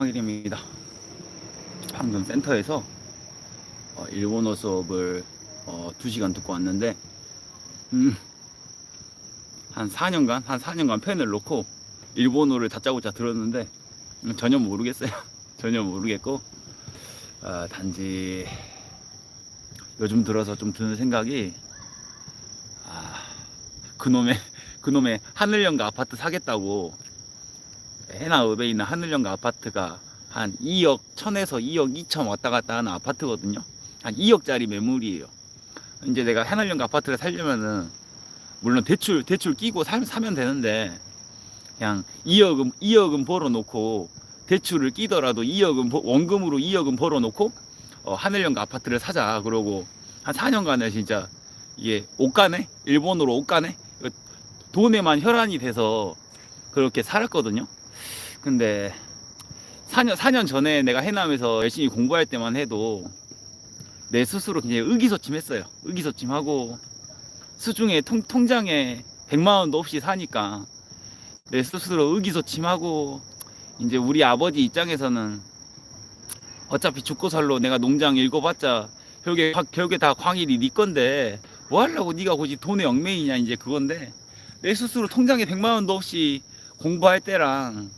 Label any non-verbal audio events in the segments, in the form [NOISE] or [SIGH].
광일입니다. 방금 센터에서 어, 일본어 수업을 어, 2시간 듣고 왔는데 음, 한 4년간 한 4년간 펜을 놓고 일본어를 다짜고짜 들었는데 음, 전혀 모르겠어요. [LAUGHS] 전혀 모르겠고 아, 단지 요즘 들어서 좀 드는 생각이 아, 그놈의 [LAUGHS] 그놈의 하늘연가 아파트 사겠다고 해나읍에 있는 하늘연가 아파트가 한 2억 1000에서 2억 2천 왔다 갔다 하는 아파트거든요. 한 2억짜리 매물이에요. 이제 내가 하늘연가 아파트를 살려면은 물론 대출 대출 끼고 사, 사면 되는데 그냥 2억은 2억은 벌어 놓고 대출을 끼더라도 2억은 버- 원금으로 2억은 벌어 놓고 어, 하늘연가 아파트를 사자 그러고 한 4년간을 진짜 이게 옷가네 일본어로 옷가네 돈에만 혈안이 돼서 그렇게 살았거든요. 근데 4년, 4년 전에 내가 해남에서 열심히 공부할 때만 해도 내 스스로 굉장히 의기소침했어요. 의기소침하고 수중에 통, 통장에 100만원도 없이 사니까 내 스스로 의기소침하고 이제 우리 아버지 입장에서는 어차피 죽고 살로 내가 농장 읽어봤자 결국에, 결국에 다 광일이 네 건데 뭐 하려고 네가 굳이 돈의 얽매이냐 이제 그건데 내 스스로 통장에 100만원도 없이 공부할 때랑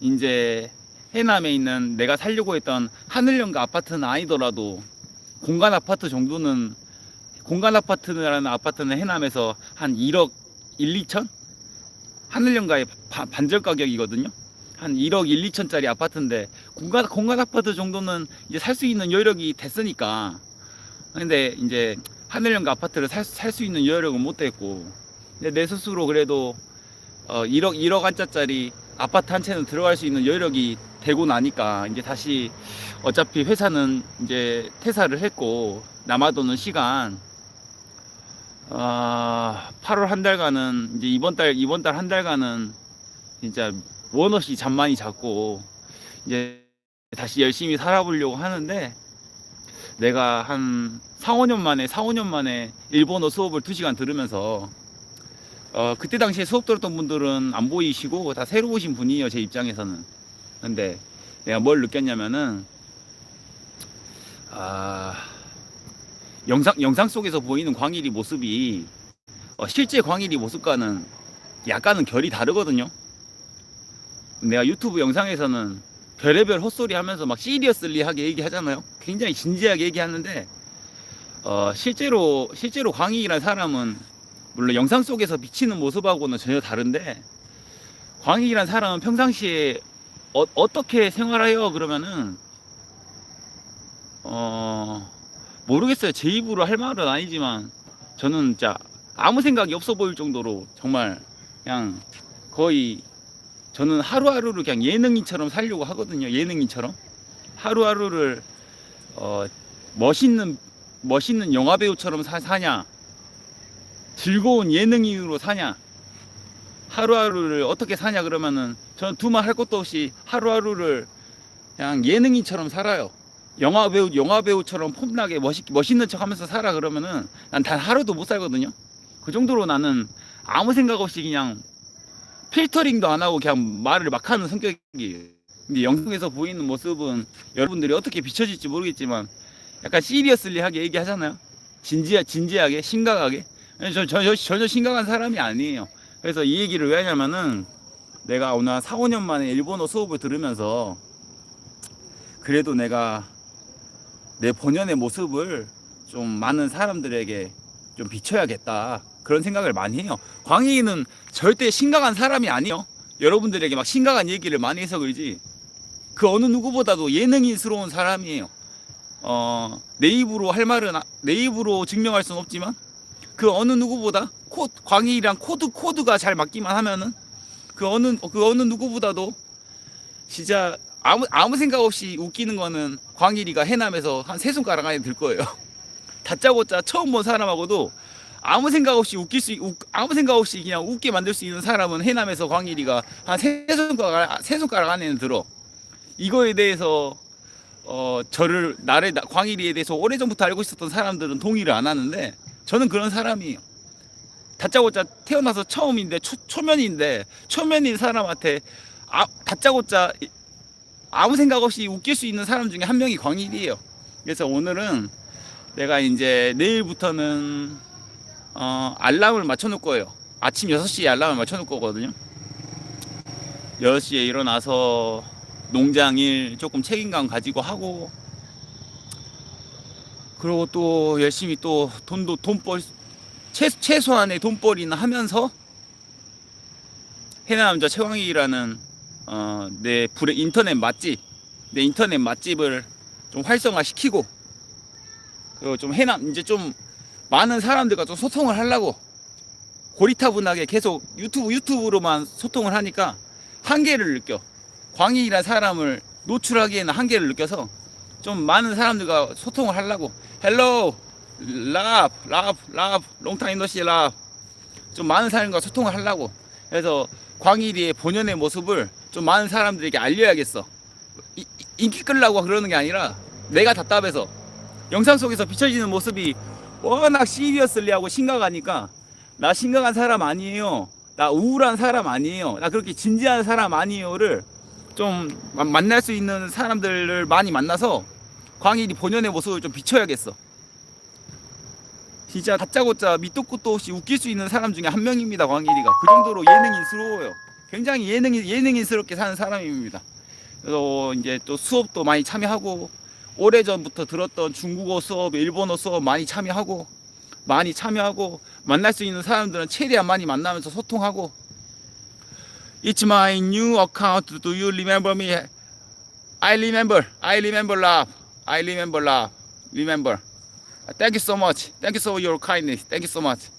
이제 해남에 있는 내가 살려고 했던 하늘연가 아파트는 아니더라도 공간 아파트 정도는 공간 아파트라는 아파트는 해남에서 한 1억 1, 2천? 하늘연가의 바- 반절 가격이거든요. 한 1억 1, 2천짜리 아파트인데 공간 공간 아파트 정도는 이제 살 수 있는 여력이 됐으니까. 근데 이제 하늘연가 아파트를 살수 있는 여력은 못 됐고. 근데 내 스스로 그래도 어 1억 1억 한짜짜리 아파트 한 채는 들어갈 수 있는 여력이 되고 나니까 이제 다시 어차피 회사는 이제 퇴사를 했고 남아도는 시간 아 8월 한 달간은 이제 이번 달 이번 달 한 달간은 진짜 원 없이 잠 많이 잤고 이제 다시 열심히 살아보려고 하는데 내가 한 4, 5년 만에 4, 5년 만에 일본어 수업을 2시간 들으면서 어, 그때 당시에 수업 들었던 분들은 안 보이시고 다 새로 오신 분이에요 제 입장에서는. 근데 내가 뭘 느꼈냐면은 아 영상 영상 속에서 보이는 광일이 모습이 어, 실제 광일이 모습과는 약간은 결이 다르거든요. 내가 유튜브 영상에서는 별의별 헛소리 하면서 막 시리어슬리하게 얘기하잖아요. 굉장히 진지하게 얘기하는데 어, 실제로 실제로 광일이라는 사람은 물론 영상 속에서 비치는 모습하고는 전혀 다른데 광익이란 사람은 평상시에 어, 떻게 생활해요 그러면은 어 모르겠어요. 제 입으로 할 말은 아니지만 저는 진짜 아무 생각이 없어 보일 정도로 정말 그냥 거의 저는 하루하루를 그냥 예능인처럼 살려고 하거든요. 예능인처럼. 하루하루를 어 멋있는 멋있는 영화 배우처럼 사, 사냐 즐거운 예능인으로 사냐? 하루하루를 어떻게 사냐 그러면은 저는 두말 할 것도 없이 하루하루를 그냥 예능인처럼 살아요. 영화 배우 영화 배우처럼 폼나게 멋있, 멋있는 척 하면서 살아 그러면은 난 단 하루도 못 살거든요. 그 정도로 나는 아무 생각 없이 그냥 필터링도 안 하고 그냥 말을 막 하는 성격이에요 근데 영상에서 보이는 모습은 여러분들이 어떻게 비춰질지 모르겠지만 약간 시리어슬리하게 얘기하잖아요. 진지하, 진지하게 심각하게 저, 저, 저, 전혀 심각한 사람이 아니에요. 그래서 이 얘기를 왜 하냐면은 내가 오늘 한 4, 5년 만에 일본어 수업을 들으면서 그래도 내가 내 본연의 모습을 좀 많은 사람들에게 좀 비춰야겠다. 그런 생각을 많이 해요. 광희는 절대 심각한 사람이 아니에요. 여러분들에게 막 심각한 얘기를 많이 해서 그러지. 그 어느 누구보다도 예능인스러운 사람이에요. 어, 내 입으로 할 말은, 아- 내 입으로 증명할 수는 없지만 그 어느 누구보다 코, 광희랑 코드 코드가 잘 맞기만 하면은 그 어느 그 어느 누구보다도 진짜 아무 아무 생각 없이 웃기는 거는 광일이가 해남에서 한 세 손가락 안에 들 거예요. [LAUGHS] 다짜고짜 처음 본 사람하고도 아무 생각 없이 웃길 수 웃- 아무 생각 없이 그냥 웃게 만들 수 있는 사람은 해남에서 광일이가 한 세 손가락 세 손가락 안에는 들어. 이거에 대해서 어 저를 나를 나- 광일이에 대해서 오래전부터 알고 있었던 사람들은 동의를 안 하는데 저는 그런 사람이에요. 다짜고짜 태어나서 처음인데 초, 초면인데 초면인 사람한테 아, 다짜고짜 아무 생각 없이 웃길 수 있는 사람 중에 한 명이 광일이에요. 그래서 오늘은 내가 이제 내일부터는 어, 알람을 맞춰 놓을 거예요. 아침 6시에 알람을 맞춰 놓을 거거든요. 6시에 일어나서 농장 일 조금 책임감 가지고 하고 그리고 또 열심히 또 돈도 돈벌 최, 최소한의 돈벌이나 하면서 해남자 최광희라는 어, 내 불의 인터넷 맛집 내 인터넷 맛집을 좀 활성화 시키고 그리고 좀 해남 이제 좀 많은 사람들과 좀 소통을 하려고 고리타분하게 계속 유튜브 유튜브로만 소통을 하니까 한계를 느껴. 광희라는 사람을 노출하기에는 한계를 느껴서 좀 많은 사람들과 소통을 하려고 헬로 랍, 랍, 랍, 롱타임 노시 랍. 좀 많은 사람과 소통을 하려고. 그래서 광일이의 본연의 모습을 좀 많은 사람들에게 알려야겠어. 이- 이- 인기 끌려고 그러는 게 아니라 내가 답답해서 영상 속에서 비춰지는 모습이 워낙 시리어슬리하고 심각하니까 나 심각한 사람 아니에요. 나 우울한 사람 아니에요. 나 그렇게 진지한 사람 아니에요를 좀 마- 만날 수 있는 사람들을 많이 만나서 광일이 본연의 모습을 좀 비춰야겠어. 진짜 다짜고짜 밑도 끝도 없이 웃길 수 있는 사람 중에 한 명입니다. 광일이가 그 정도로 예능인스러워요. 굉장히 예능인 예능인스럽게 사는 사람입니다. 그래서 이제 또 수업도 많이 참여하고 오래 전부터 들었던 중국어 수업, 일본어 수업 많이 참여하고 많이 참여하고 만날 수 있는 사람들은 최대한 많이 만나면서 소통하고 It's my new account. Do you remember me? I remember. I remember love. I remember love. Remember. Thank you so much. Thank you for your kindness. Thank you so much.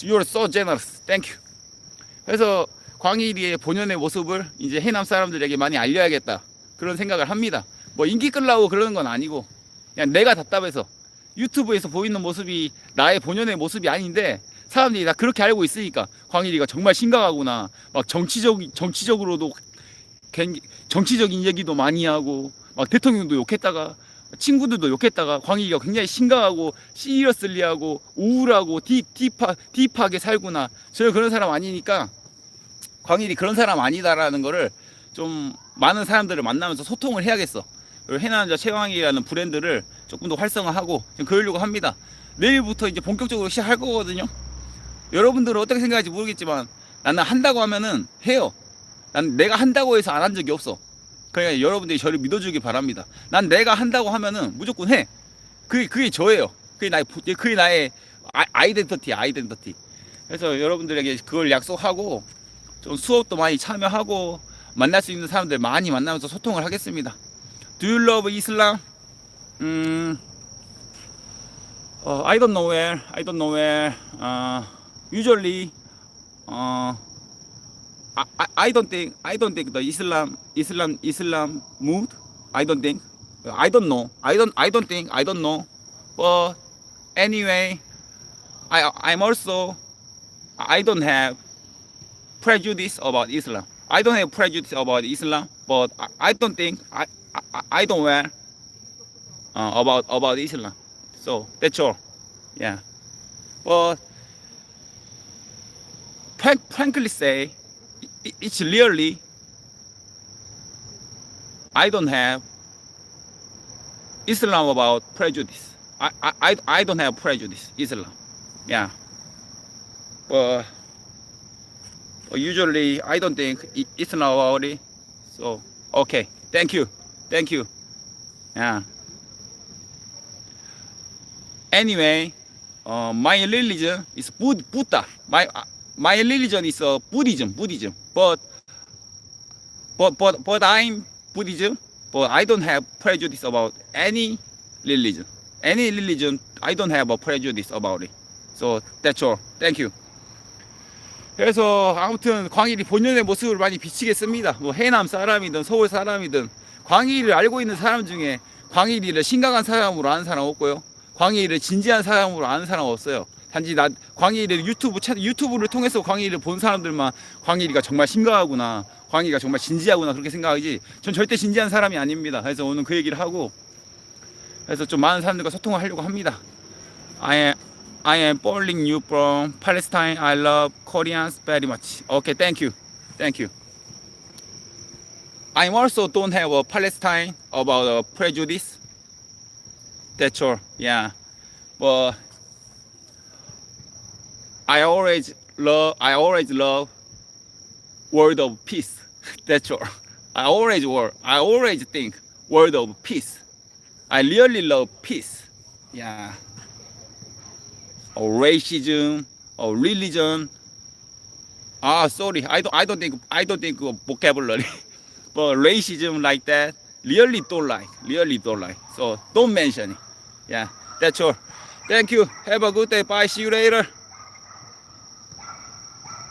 You're so generous. Thank you. 그래서 광일이의 본연의 모습을 이제 해남 사람들에게 많이 알려야겠다. 그런 생각을 합니다. 뭐 인기 끌라고 그러는 건 아니고 그냥 내가 답답해서 유튜브에서 보이는 모습이 나의 본연의 모습이 아닌데 사람들이 다 그렇게 알고 있으니까 광일이가 정말 심각하구나. 막 정치적 정치적으로도 굉- 정치적인 얘기도 많이 하고 막 대통령도 욕했다가 친구들도 욕했다가 광희가 굉장히 심각하고 시리어슬리하고 우울하고 딥 딥하 딥하게 살구나. 저는 그런 사람 아니니까 광일이 그런 사람 아니다라는 거를 좀 많은 사람들을 만나면서 소통을 해야겠어. 해남자 최광희라는 브랜드를 조금 더 활성화하고 좀 그러려고 합니다. 내일부터 이제 본격적으로 시작할 거거든요. 여러분들은 어떻게 생각할지 모르겠지만 나는 한다고 하면은 해요. 난 내가 한다고 해서 안 한 적이 없어. 그러니까 여러분들이 저를 믿어주기 바랍니다. 난 내가 한다고 하면은 무조건 해. 그게 그게 저예요. 그게 나의 보- 그게 나의 아, 아이덴티티 아이덴티티. 그래서 여러분들에게 그걸 약속하고 좀 수업도 많이 참여하고 만날 수 있는 사람들 많이 만나면서 소통을 하겠습니다. Do you love Islam? 음, 어, I don't know where. I don't know where. 어, usually, 어, I, I, don't think I don't think the Islam Islam Islam mood. I don't think. I don't know. I don't I don't think. I don't know. But anyway, I I'm also I don't have prejudice about Islam. I don't have prejudice about Islam, but I, I don't think I, I I don't wear uh, about about Islam. So that's all. Yeah. But frank, frankly say, it's really I don't have Islam about prejudice. I, I, I- don't have prejudice Islam. Yeah. But, usually I don't think i- Islam about it. So okay. Thank you. Thank you. Yeah. Anyway, uh, my religion is Buddha. My my religion is uh, Buddhism. Buddhism. But but but but I'm Buddhism. But I don't have prejudice about any religion. Any religion, I don't have a prejudice about it. So that's all. Thank you. 그래서 아무튼 광일이 본연의 모습을 많이 비치겠습니다. 뭐 해남 사람이든 서울 사람이든 광일을 알고 있는 사람 중에 광일이를 심각한 사람으로 아는 사람 없고요. 광일을 진지한 사람으로 아는 사람 없어요. 단지 나 광일을 유튜브 차, 유튜브를 통해서 광일을 본 사람들만 광일이가 정말 심각하구나. 광일이가 정말 진지하구나 그렇게 생각하지. 전 절대 진지한 사람이 아닙니다. 그래서 오늘 그 얘기를 하고 그래서 좀 많은 사람들과 소통을 하려고 합니다. I am I am calling you from Palestine. I love Koreans very much. Okay, thank you. Thank you. I'm also don't have a Palestine about uh, prejudice. That's all. Yeah, but I always love. I always love word of peace. [LAUGHS] That's all. I always word. I always think word of peace. I really love peace. Yeah. Or racism or religion. Ah, sorry. I don't. I don't think. I don't think of vocabulary. [LAUGHS] but racism like that, really don't like. Really don't like. So don't mention it. Yeah. That's all. Thank you. Have a good day. Bye. See you later.